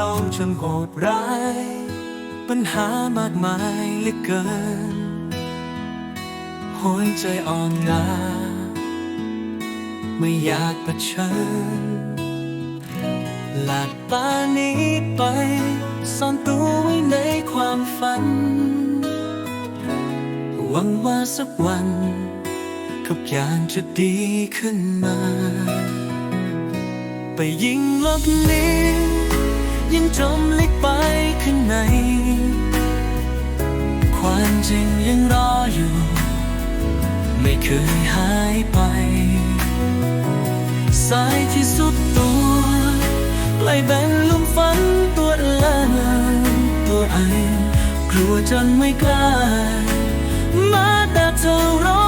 ลองจนโหดร้าย ปัญหามากมายเหลือเกินหัวใจอ่อนล้าไม่อยากเผชิญลาดป่านนี้ไปซ่อนตัวไว้ในความฝัน หวังว่าสักวัน ทุกอย่างจะดีขึ้นมา ไปยิ่งลบนี้ ยิ่งจมลึกไปข้างใน ความจริงยังรออยู่ ไม่เคยหายไปสายที่สุดตัวไล่แบ่งลุมฝันตัวเลิตัวไอกลัวจนไม่กล้ามาแต่เธอร้อง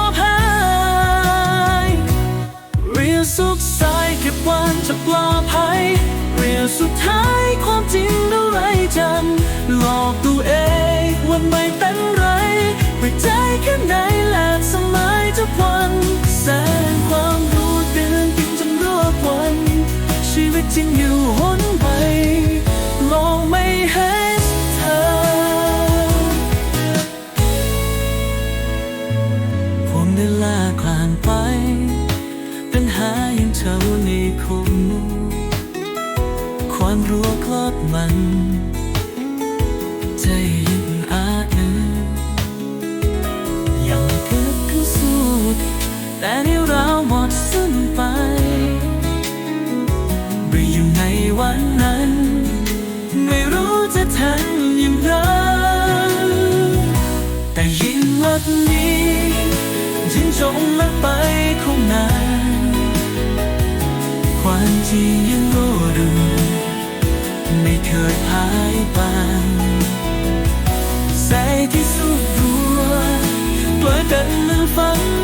ตจริงอยู่หนไปมองไม่เห็นเธอพวงเวลาคลานไป ปัญหายังเท่านี้คงความรู้คลอดมันใจยิ่งอาจนึยังเกิดขึ้นสุดแต่นี่เราหมดสิ้นไป ในวันนั้น ไม่รู้จะทันอย่างไรแต่ยิ่งวันนี้ยิ่งจมลึกไปคงนานความจริงยังรู้ดูไม่เคยหายไปแสงที่สุดรัวปล่อยเป็นมันตัง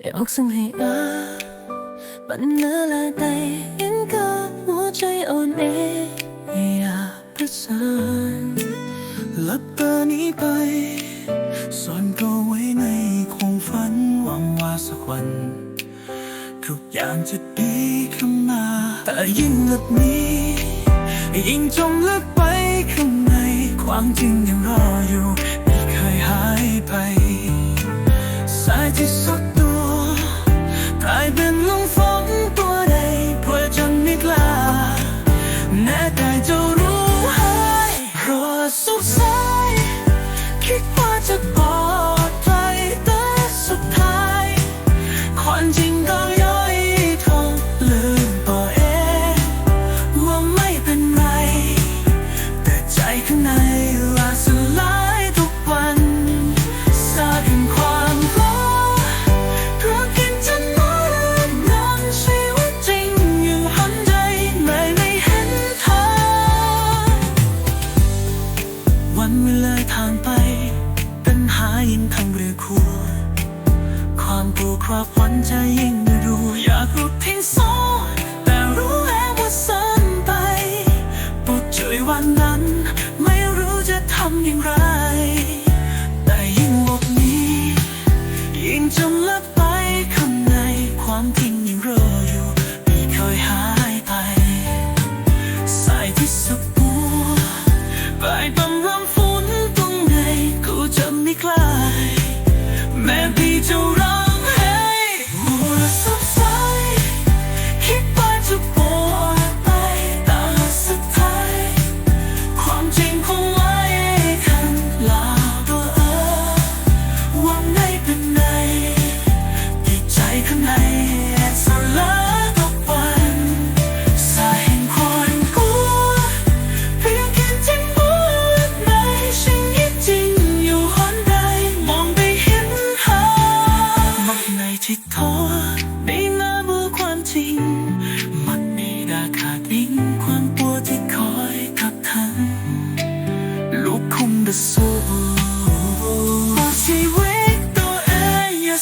อกสั่งให้อาปัญหาละใดอินก็หัวใจอ่อนเออยาประสานหลับตานี้ไปซ่อนก็ไว้ในความฝันหวังว่าสักวัน ทุกอย่างจะดีขึ้นมาแต่ยิ่งหลับนี้ยิ่งจมลึกไปข้างในความจริงยังรออยู่ไม่เคยหายไป สายที่สุด ตัวก ความจริงงรออยู่ไม่คอยหายไปสายที่สุดปัวไปบำรำฝนตรงไหนกูจะไม่กลายแม้พี่จะ besugo Pasiwek to ay